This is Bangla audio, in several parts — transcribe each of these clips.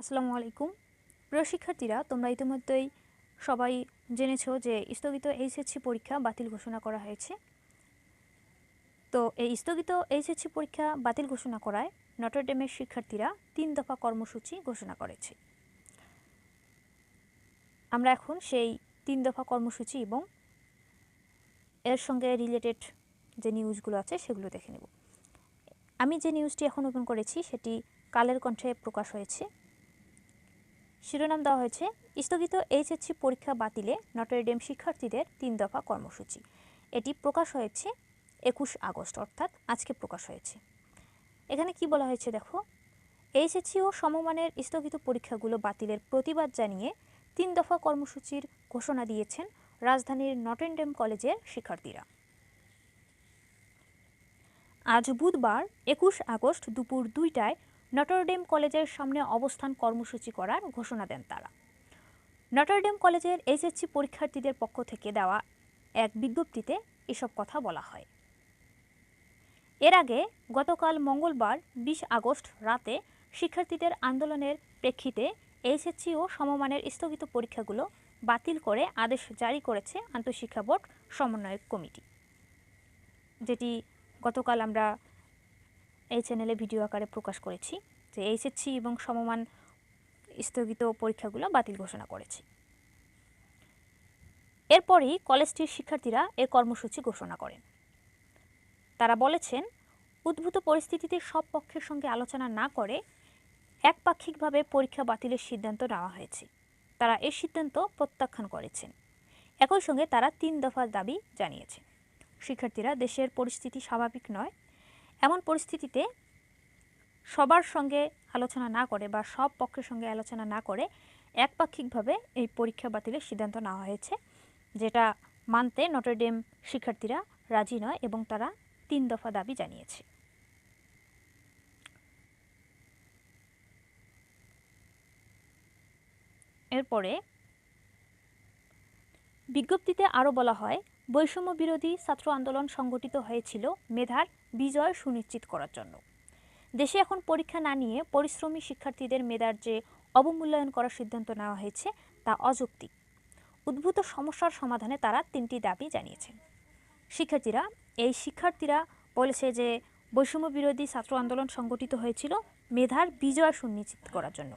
আসসালামু আলাইকুম। প্রিয় শিক্ষার্থীরা, তোমরা ইতিমধ্যেই সবাই জেনেছো যে স্থগিত এইচএসসি পরীক্ষা বাতিল ঘোষণা করা হয়েছে। তো এই স্থগিত এইচএসসি পরীক্ষা বাতিল ঘোষণা করায় নটরডেমের শিক্ষার্থীরা তিন দফা কর্মসূচি ঘোষণা করেছে। আমরা এখন সেই তিন দফা কর্মসূচি এবং এর সঙ্গে রিলেটেড যে নিউজগুলো আছে সেগুলো দেখে নেব। আমি যে নিউজটি এখন ওপেন করেছি সেটি কালের কণ্ঠে প্রকাশ হয়েছে। শিরোনাম দেওয়া হয়েছে, স্থগিত এইচএসসি পরীক্ষা বাতিলে নটরডেম শিক্ষার্থীদের তিন দফা কর্মসূচি। এটি প্রকাশ হয়েছে একুশ আগস্ট, অর্থাৎ আজকে প্রকাশ হয়েছে। এখানে কি বলা হয়েছে দেখো? এইচএসসি ও সমমানের স্থগিত পরীক্ষাগুলো বাতিলের প্রতিবাদ জানিয়ে তিন দফা কর্মসূচির ঘোষণা দিয়েছেন রাজধানীর নটেনডেম কলেজের শিক্ষার্থীরা। আজ বুধবার একুশ আগস্ট দুপুর দুইটায় নটরডেম কলেজের সামনে অবস্থান কর্মসূচি করার ঘোষণা দেন তারা। নটরডেম কলেজের এইচএসসি পরীক্ষার্থীদের পক্ষ থেকে দেওয়া এক বিজ্ঞপ্তিতে এসব কথা বলা হয়। এর আগে গতকাল মঙ্গলবার বিশ আগস্ট রাতে শিক্ষার্থীদের আন্দোলনের প্রেক্ষিতে এইচএসসি ও সমমানের স্থগিত পরীক্ষাগুলো বাতিল করে আদেশ জারি করেছে আন্তঃশিক্ষা বোর্ড সমন্বয়ক কমিটি। যেটি গতকাল আমরা এই চ্যানেলে ভিডিও আকারে প্রকাশ করেছি যে এইচএসসি এবং সমমান স্থগিত পরীক্ষাগুলো বাতিল ঘোষণা করেছি। এরপরই কলেজটির শিক্ষার্থীরা এ কর্মসূচি ঘোষণা করেন। তারা বলেছেন, উদ্ভূত পরিস্থিতিতে সব পক্ষের সঙ্গে আলোচনা না করে একপাক্ষিকভাবে পরীক্ষা বাতিলের সিদ্ধান্ত নেওয়া হয়েছে। তারা এর সিদ্ধান্ত প্রত্যাখ্যান করেছেন। একই সঙ্গে তারা তিন দফার দাবি জানিয়েছে শিক্ষার্থীরা দেশের পরিস্থিতি স্বাভাবিক নয় এমন পরিস্থিতিতে সবার সঙ্গে আলোচনা না করে বা সব পক্ষের সঙ্গে আলোচনা না করে একপাক্ষিকভাবে এই পরীক্ষা বাতিলের সিদ্ধান্ত নেওয়া হয়েছে, যেটা মানতে নটরডেম শিক্ষার্থীরা রাজি নয় এবং তারা তিন দফা দাবি জানিয়েছে। এরপরে বিজ্ঞপ্তিতে আরও বলা হয় বৈষম্য বিরোধী ছাত্র আন্দোলন সংগঠিত হয়েছিল মেধার বিজয় সুনিশ্চিত করার জন্য। দেশে এখন পরীক্ষা না নিয়ে পরিশ্রমী শিক্ষার্থীদের মেধার যে অবমূল্যায়ন করার সিদ্ধান্ত নেওয়া হয়েছে, তা অযৌক্তিক। উদ্ভূত সমস্যার সমাধানে তারা তিনটি দাবি জানিয়েছেন। শিক্ষার্থীরা, এই শিক্ষার্থীরা বলেছে যে বৈষম্য বিরোধী ছাত্র আন্দোলন সংগঠিত হয়েছিল মেধার বিজয় সুনিশ্চিত করার জন্য।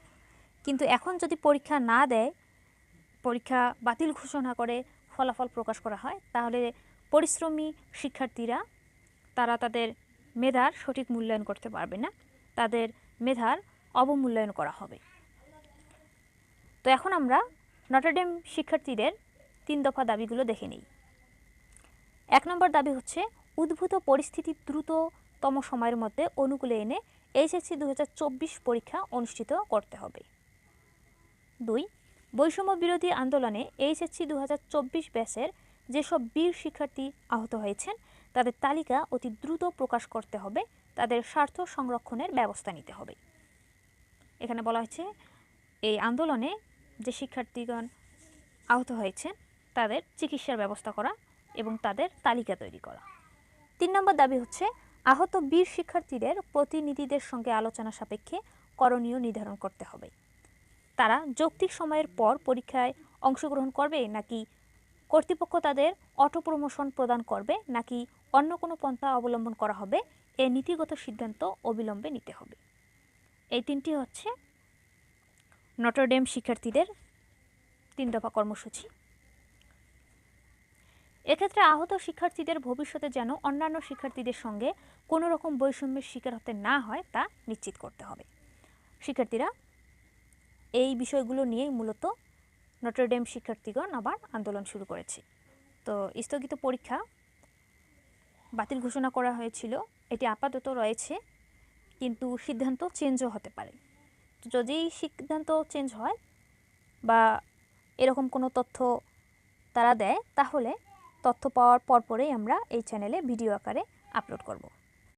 কিন্তু এখন যদি পরীক্ষা না দেয়, পরীক্ষা বাতিল ঘোষণা করে ফলাফল প্রকাশ করা হয়, তাহলে পরিশ্রমী শিক্ষার্থীরা, তারা তাদের মেধার সঠিক মূল্যায়ন করতে পারবে না। তাদের মেধার অবমূল্যায়ন করা হবে। তো এখন আমরা নটরডেম শিক্ষার্থীদের তিন দফা দাবিগুলো দেখে নিই। এক নম্বর দাবি হচ্ছে, উদ্ভূত পরিস্থিতি দ্রুততম সময়ের মধ্যে অনুকূলে এনে এইচএসসি দু হাজার চব্বিশ পরীক্ষা অনুষ্ঠিত করতে হবে। দুই বৈষম্য বিরোধী আন্দোলনে এইচএসসি দু হাজার চব্বিশ ব্যাচের যেসব বীর শিক্ষার্থী আহত হয়েছেন, তাদের তালিকা অতি দ্রুত প্রকাশ করতে হবে, তাদের স্বার্থ সংরক্ষণের ব্যবস্থা নিতে হবে। এখানে বলা হয়েছে, এই আন্দোলনে যে শিক্ষার্থীগণ আহত হয়েছেন, তাদের চিকিৎসার ব্যবস্থা করা এবং তাদের তালিকা তৈরি করা। তিন নম্বর দাবি হচ্ছে, আহত বীর শিক্ষার্থীদের প্রতিনিধিদের সঙ্গে আলোচনা সাপেক্ষে করণীয় নির্ধারণ করতে হবে। তারা যৌক্তিক সময়ের পর পরীক্ষায় অংশগ্রহণ করবে নাকি কর্তৃপক্ষ তাদের অটো প্রমোশন প্রদান করবে নাকি অন্য কোনো পন্থা অবলম্বন করা হবে এ নীতিগত সিদ্ধান্ত অবিলম্বে নিতে হবে। এই তিনটি হচ্ছে নটরডেম শিক্ষার্থীদের তিন দফা কর্মসূচি। এক্ষেত্রে আহত শিক্ষার্থীদের ভবিষ্যতে যেন অন্যান্য শিক্ষার্থীদের সঙ্গে কোনো রকম বৈষম্যের শিকার হতে না হয় তা নিশ্চিত করতে হবে। শিক্ষার্থীরা এই বিষয়গুলো নিয়েই মূলত নটরডেম শিক্ষার্থীগণ আবার আন্দোলন শুরু করেছে। তো স্থগিত পরীক্ষা বাতিল ঘোষণা করা হয়েছিল। এটি আপাতত রয়েছে, কিন্তু সিদ্ধান্ত চেঞ্জও হতে পারে। যদি সিদ্ধান্ত চেঞ্জ হয় বা এরকম কোনো তথ্য তারা দেয়, তাহলে তথ্য পাওয়ার পরপরেই আমরা এই চ্যানেলে ভিডিও আকারে আপলোড করব।